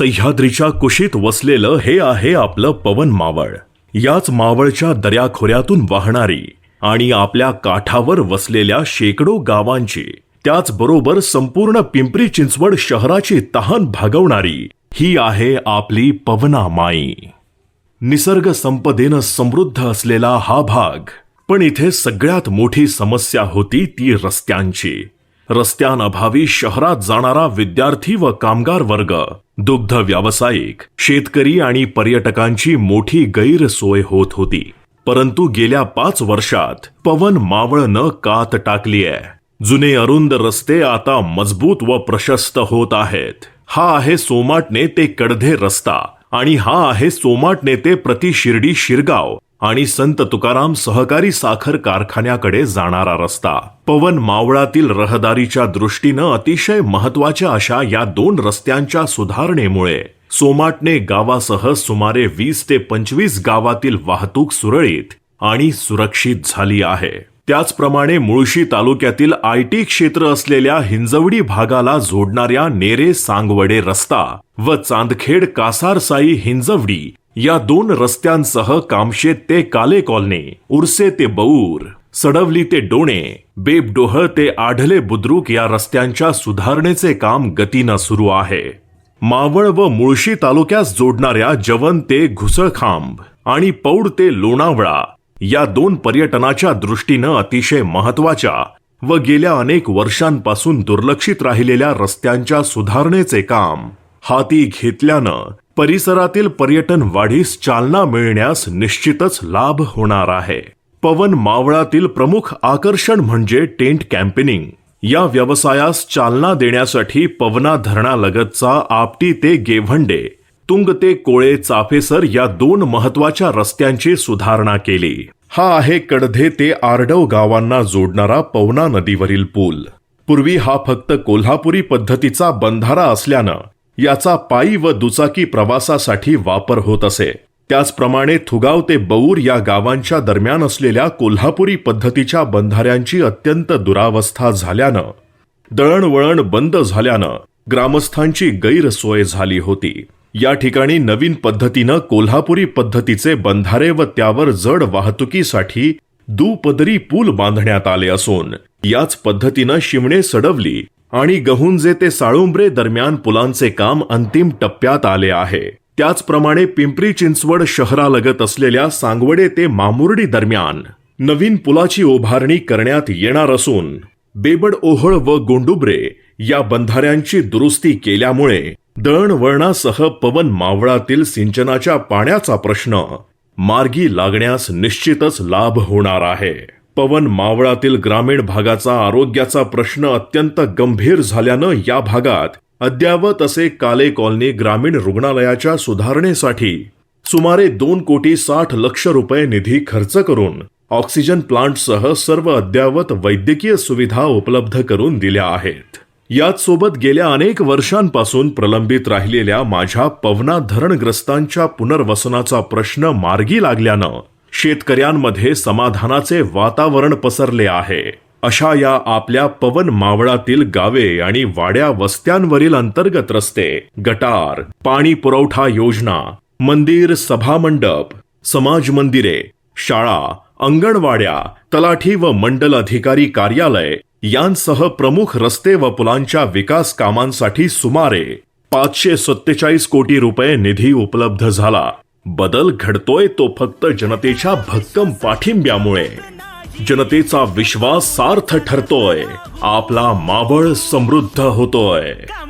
सह्याद्रीच्या कुशीत वसलेलं हे आहे आपलं पवन मावळ. याच मावळच्या दर्याखोऱ्यातून वाहणारी आणि आपल्या काठावर वसलेल्या शेकडो गावांची त्याचबरोबर संपूर्ण पिंपरी चिंचवड शहराची तहान भागवणारी ही आहे आपली पवना माई निसर्ग संपदेनं समृद्ध असलेला हा भाग पण इथे सगळ्यात मोठी समस्या होती ती रस्त्यांची. रस्त्यांअभावी शहरात जाणारा विद्यार्थी व कामगार वर्ग दुग्ध व्यावसायिक शेतकरी आणि पर्यटकांची मोठी गैरसोय होत होती. परंतु गेल्या पाच वर्षात पवन मावळनं कात टाकली आहे जुने अरुंद रस्ते आता मजबूत व प्रशस्त होत आहेत. हा आहे सोमाटणे ते कडधे रस्ता आणि हा आहे सोमाटणे ते प्रति शिर्डी शिरगाव आणि संत तुकाराम सहकारी साखर कारखान्याकडे जाणारा रस्ता. पवन मावळातील रहदारीच्या दृष्टीनं अतिशय महत्त्वाच्या अशा या दोन रस्त्यांच्या सुधारणेमुळे सोमाटणे गावासह सुमारे वीस ते पंचवीस गावातील वाहतूक सुरळीत आणि सुरक्षित झाली आहे. त्याचप्रमाणे मुळशी तालुक्यातील आय टी क्षेत्र असलेल्या हिंजवडी भागाला जोडणाऱ्या नेरे सांगवडे रस्ता व चांदखेड कासारसाई हिंजवडी या दोन रस्त्यांसह कामशेत ते काले कॉलनी उरसे ते बऊर सडवली ते डोणे बेबडोहळ ते आढले बुद्रुक या रस्त्यांच्या सुधारणेचे काम गतीनं सुरू आहे. मावळ व मुळशी तालुक्यास जोडणाऱ्या जवन ते घुसळखांब आणि पौड ते लोणावळा या दोन पर्यटनाच्या दृष्टीनं अतिशय महत्त्वाच्या व गेल्या अनेक वर्षांपासून दुर्लक्षित राहिलेल्या रस्त्यांच्या सुधारणेचे काम हाती घेतल्यानं परिसरातील पर्यटन वाढीस चालना मिळण्यास निश्चितच लाभ होणार आहे. पवन मावळातील प्रमुख आकर्षण म्हणजे टेंट कॅम्पेनिंग या व्यवसायास चालना देण्यासाठी पवना धरणालगतचा आपटी ते गेव्हंडे तुंग ते कोळे चाफेसर या दोन महत्त्वाच्या रस्त्यांची सुधारणा केली. हा आहे कडधे ते आरडव गावांना जोडणारा पवना नदीवरील पूल. पूर्वी हा फक्त कोल्हापुरी पद्धतीचा बंधारा असल्यानं याचा पायी व दुचाकी प्रवासासाठी वापर होत असे. त्याचप्रमाणे थुगाव ते बऊर या गावांच्या दरम्यान असलेल्या कोल्हापुरी पद्धतीच्या बंधाऱ्यांची अत्यंत दुरावस्था झाल्यानं दळणवळण बंद झाल्यानं ग्रामस्थांची गैरसोय झाली होती. या ठिकाणी नवीन पद्धतीनं कोल्हापुरी पद्धतीचे बंधारे व त्यावर जड वाहतुकीसाठी दुपदरी पूल बांधण्यात आले असून याच पद्धतीनं शिवणे सडवली आणि गहुंजे ते साळुंब्रे दरम्यान पुलांचे काम अंतिम टप्प्यात आले आहे. त्याचप्रमाणे पिंपरी चिंचवड शहरालगत असलेल्या सांगवडे ते मामुर्डी दरम्यान नवीन पुलाची उभारणी करण्यात येणार असून बेबड ओहळ व गोंडुब्रे या बंधाऱ्यांची दुरुस्ती केल्यामुळे दळणवळणासह पवन मावळातील सिंचनाच्या पाण्याचा प्रश्न मार्गी लागण्यास निश्चितच लाभ होणार आहे. पवन मावळातील ग्रामीण भागाचा आरोग्याचा प्रश्न अत्यंत गंभीर झाल्यानं या भागात अद्यावत असे काले कॉलनी ग्रामीण रुग्णालयाच्या सुधारणेसाठी सुमारे दोन कोटी साठ लक्ष रुपये निधी खर्च करून ऑक्सिजन प्लांटसह सर्व अद्यावत वैद्यकीय सुविधा उपलब्ध करून दिल्या आहेत. याच सोबत गेल्या अनेक वर्षांपासून प्रलंबित राहिलेल्या माझ्या पवना धरणग्रस्तांच्या पुनर्वसनाचा प्रश्न मार्गी लागल्यानं शेतकऱ्यांमध्ये समाधानाचे वातावरण पसरले आहे. अशा या आपल्या पवन मावळातील गावे आणि वाड्या वस्त्यांवरील अंतर्गत रस्ते गटार पाणी पुरवठा योजना मंदिर सभामंडप समाज मंदिरे शाळा अंगणवाड्या तलाठी व मंडल अधिकारी कार्यालय यांसह प्रमुख रस्ते व पुलांच्या विकास कामांसाठी सुमारे पाचशे सत्तेचाळीस कोटी रुपये निधी उपलब्ध झाला. बदल घडतोय तो फक्त जनतेच्या भक्कम पाठिंब्यामुळे. जनतेचा विश्वास सार्थ ठरतोय. आपला मावळ समृद्ध होतोय.